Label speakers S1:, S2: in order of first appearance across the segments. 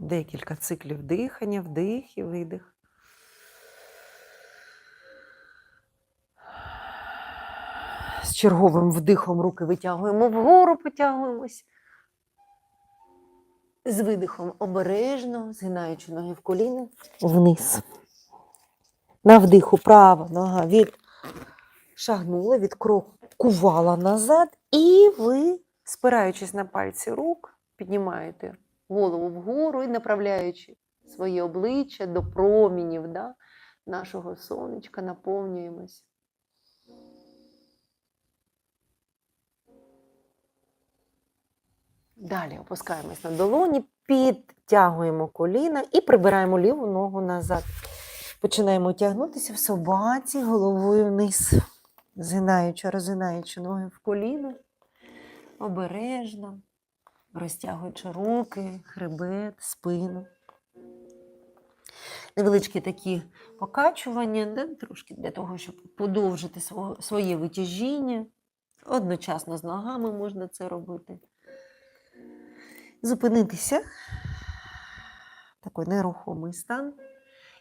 S1: Декілька циклів дихання, вдих і видих. З черговим вдихом руки витягуємо вгору, потягуємось. З видихом обережно, згинаючи ноги в коліна, вниз. На вдиху права нога від шагнула, відкрокувала назад, і ви, спираючись на пальці рук, піднімаєте голову вгору і направляючи своє обличчя до промінів да, нашого сонечка, наповнюємось. Далі опускаємось на долоні, підтягуємо коліна і прибираємо ліву ногу назад. Починаємо тягнутися в собаці головою вниз, згинаючи, розгинаючи ноги в коліно, обережно, розтягуючи руки, хребет, спину. Невеличкі такі покачування, да, трошки для того, щоб подовжити своє витяжіння. Одночасно з ногами можна це робити. Зупинитися, такий нерухомий стан.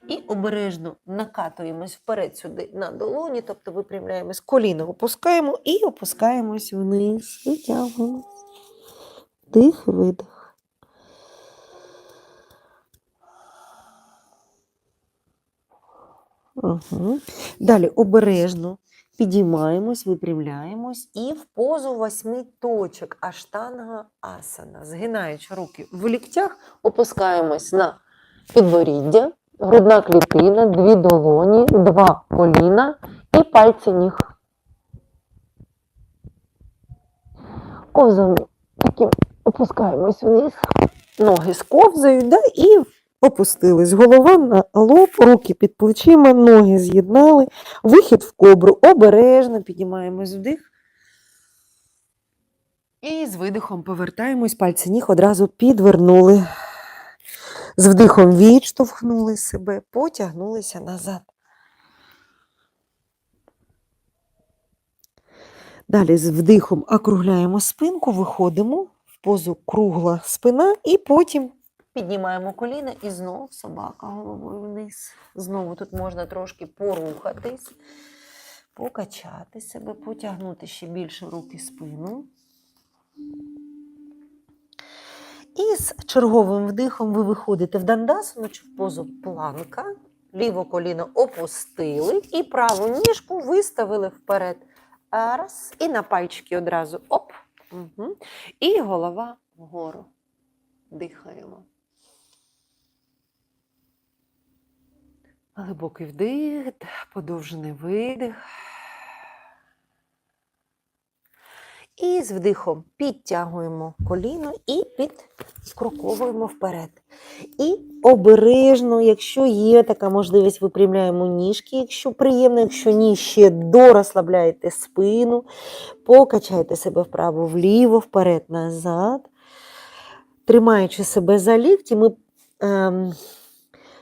S1: І обережно накатуємось вперед сюди на долоні, тобто випрямляємось, коліно опускаємо і опускаємось вниз. Витягуємось. Дих, видих. Угу. Далі обережно підіймаємось, випрямляємось і в позу восьми точок аштанга асана. Згинаючи руки в ліктях, опускаємось на підборіддя, грудна клітина, дві долоні, два коліна і пальці ніг. Ковзом таким опускаємось вниз, ноги сковзають, да, і опустились. Голова на лоб, руки під плечима, ноги з'єднали, вихід в кобру, обережно піднімаємось вдих. І з видихом повертаємось, пальці ніг одразу підвернули. З вдихом відштовхнули себе, потягнулися назад. Далі з вдихом округляємо спинку, виходимо позу кругла спина і потім піднімаємо коліна і знов собака головою вниз. Знову тут можна трошки порухатись, покачати себе, потягнути ще більше руки спину. І з черговим вдихом ви виходите в дандасану чи в позу планка. Ліве коліно опустили і праву ніжку виставили вперед. Раз. І на пальчики одразу оп. Угу. І голова вгору. Дихаємо. Глибокий вдих, подовжений видих. І з вдихом підтягуємо коліно і підкроковуємо вперед. І обережно, якщо є така можливість, випрямляємо ніжки, якщо приємно, якщо ні, ще дорозслабляєте спину, покачайте себе вправо-вліво, вперед, назад. Тримаючи себе за лікті, ми ем,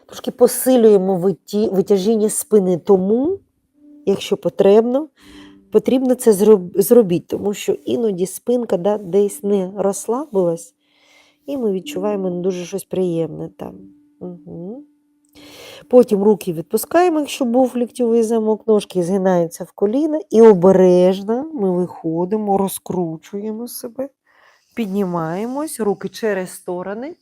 S1: трошки посилюємо витяжіння спини. Тому, якщо потрібно, потрібно це зроб- зробіть, тому що іноді спинка да, десь не розслабилась, і ми відчуваємо не дуже щось приємне там. Угу. Потім руки відпускаємо, якщо був ліктьовий замок, ножки згинаються в коліна, і обережно ми виходимо, розкручуємо себе, піднімаємось, руки через сторони,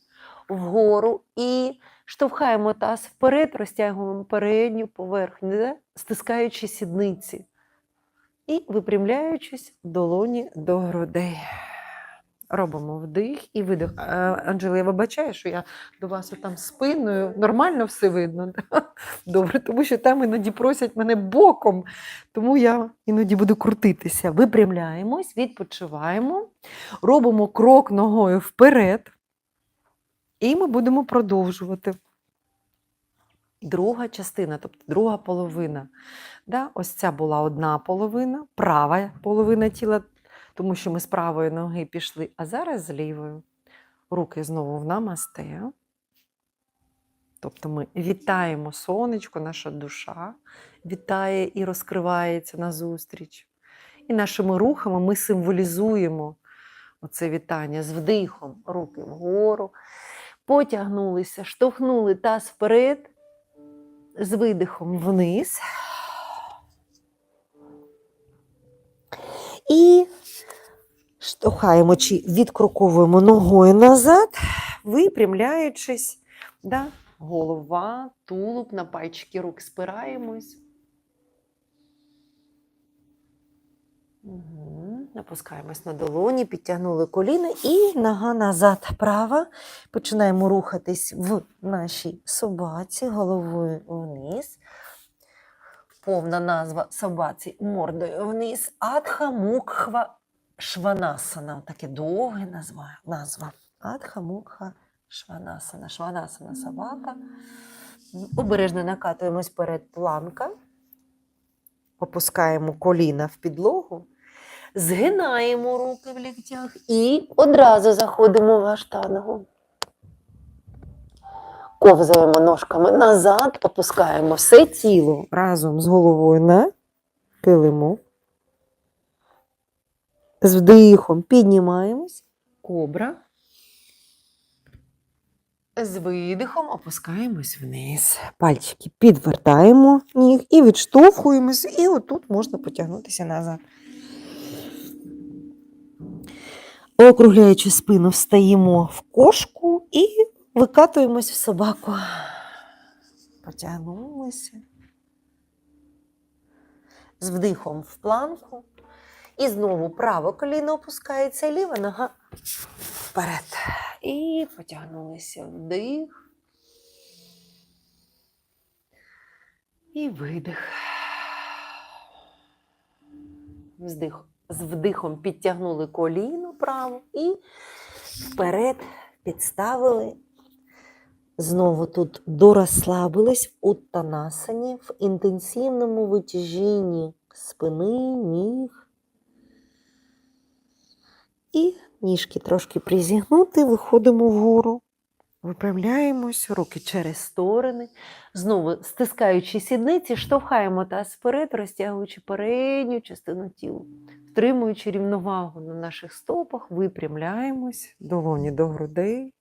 S1: вгору і штовхаємо таз вперед, розтягуємо передню поверхню, да, стискаючи сідниці. І випрямляючись долоні до грудей. Робимо вдих і видих. Е, Анжела, я вибачаю, що я до вас там спиною. Нормально все видно. Добре, тому що там іноді просять мене боком, тому я іноді буду крутитися. Випрямляємось, відпочиваємо, робимо крок ногою вперед, і ми будемо продовжувати. Друга частина, тобто друга половина. Да? Ось ця була одна половина, права половина тіла, тому що ми з правої ноги пішли, а зараз з лівою. Руки знову в намасте. Тобто ми вітаємо сонечко, наша душа вітає і розкривається назустріч. І нашими рухами ми символізуємо оце вітання з вдихом, руки вгору. потягнулися, штовхнули таз вперед, з видихом вниз. І штовхаємо чи відкроковуємо ногою назад, випрямляючись. Да? Голова, тулуб, на пальчики рук спираємось. Угу. Опускаємось на долоні, підтягнули коліна і нога назад права. Починаємо рухатись в нашій собаці, головою вниз. Повна назва собаці мордою вниз. Адха Мукхва Шванасана. Таке довге назва. назва. Адха Мукха Шванасана. Шванасана собака. Обережно накатуємось перед планка. Опускаємо коліна в підлогу. Згинаємо руки в ліктях і одразу заходимо в аштангу. Ковзаємо ножками назад, опускаємо все тіло разом з головою на килимок. З вдихом піднімаємось. Кобра. З видихом опускаємось вниз. Пальчики підвертаємо ніг і відштовхуємось, і отут можна потягнутися назад. Округляючи спину, встаємо в кошку і викатуємось в собаку. Потягнулися. З вдихом в планку. І знову праве коліно опускається, ліва нога вперед. І потягнулися вдих. І видих. Вздих. З вдихом підтягнули коліно право і вперед підставили. Знову тут дорозслабились у танасані в інтенсивному витяжінні спини, ніг. І ніжки трошки призігнути, виходимо вгору. Виправляємось, руки через сторони. Знову стискаючи сідниці, штовхаємо таз вперед, розтягуючи передню частину тіла. Втримуючи рівновагу на наших стопах, випрямляємось, долоні до грудей.